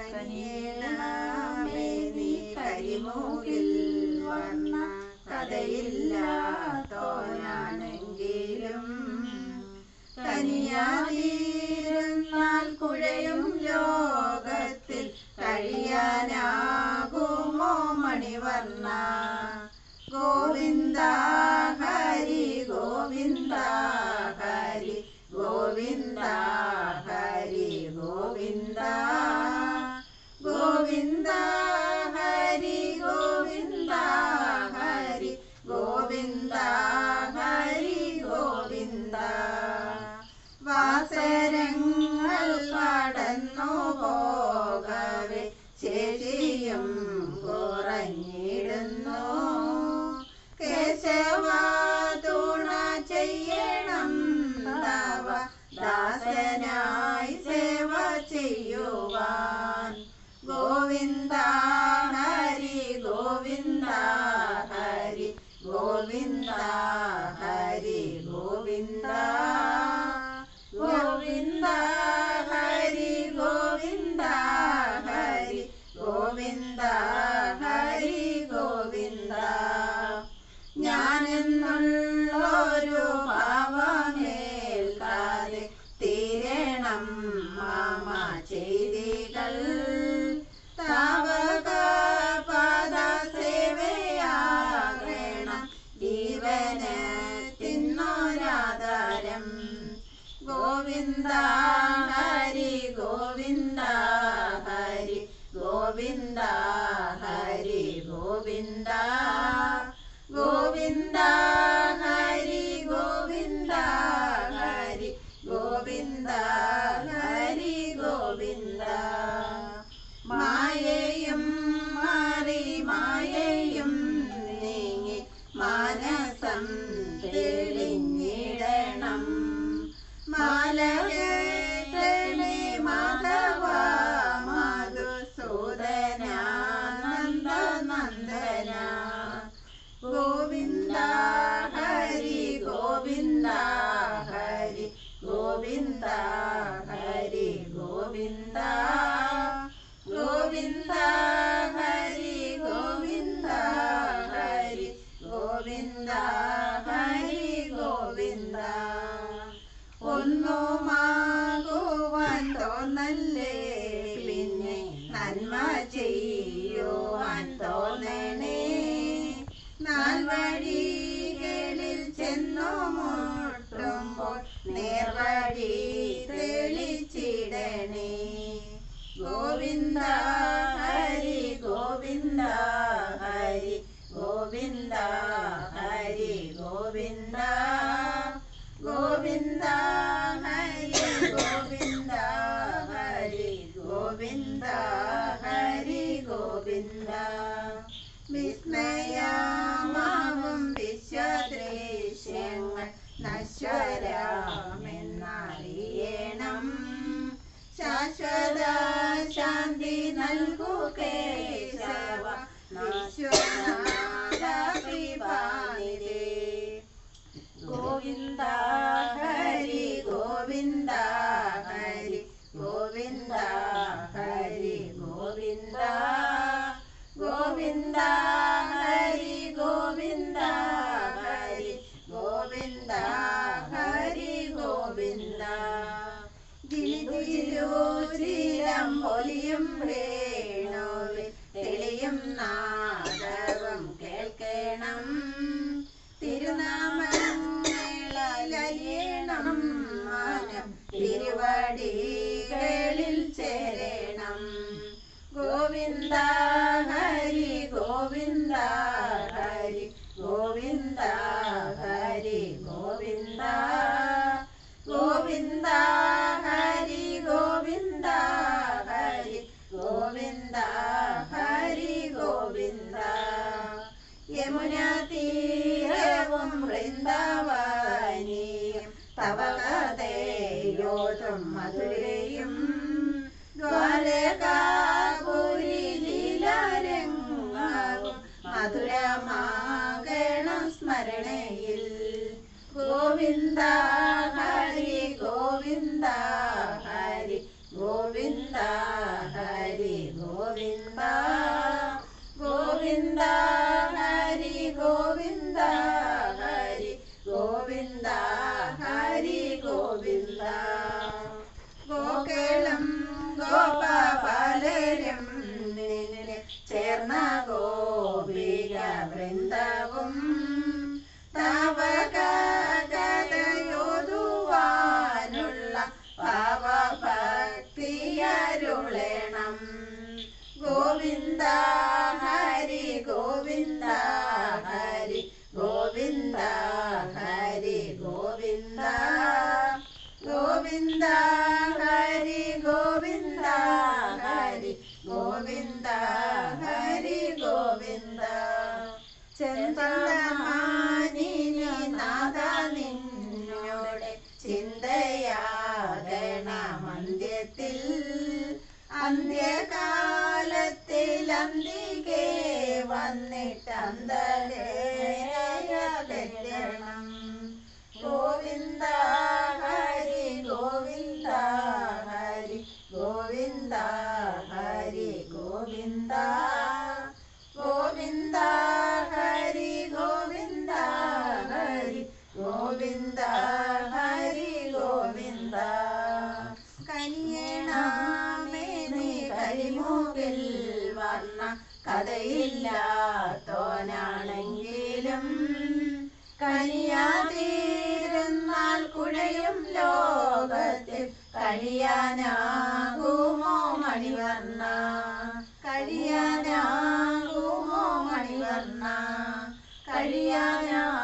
കനിയേണമേ കരിമൂകിൽ വന്ന കഥയില്ലാത്തോരാണെങ്കിലും കനിയാതി ചെയ്യണം. തവ ദാസനായി സേവ ചെയ്യുവാൻ. ഗോവിന്ദ ഹരി ഗോവിന്ദ govinda ഗോവിന്ദ ഹരി ഗോവിന്ദ. വിസ്മയമാവും വിശ്വദൃശ്യങ്ങൾ നശ്വരമെന്നറിയണം. ശാശ്വത ശാന്തി നൽകൂ കേശവ വിശ്വനാഥ ഗോവിന്ദ ഹരി ഗോവിന്ദ Hallelujah. గోవింద హరి గోవింద హరి గోవింద హరి గోవిందా. വന്നിട്ടന്തകരണം ഗോവിന്ദ ഹരി ഗോവിന്ദ ഹരി ഗോവിന്ദ ഹരി ഗോവിന്ദ ഗോവിന്ദ ഹരി ഗോവിന്ദ ഹരി ഗോവിന്ദ ഹരി ഗോവിന്ദ. കനിയണമേ കരിമൂകിൽ വന്ന കഥയില്ലാത്തോനാണെങ്കിലും കനിയാതീരുന്നാൽ കുഴയും ലോകത്തിൽ കഴിയാനാകുമോ മണിവർണ? കഴിയാനാകുമോ മണിവർണ? കഴിയാനാ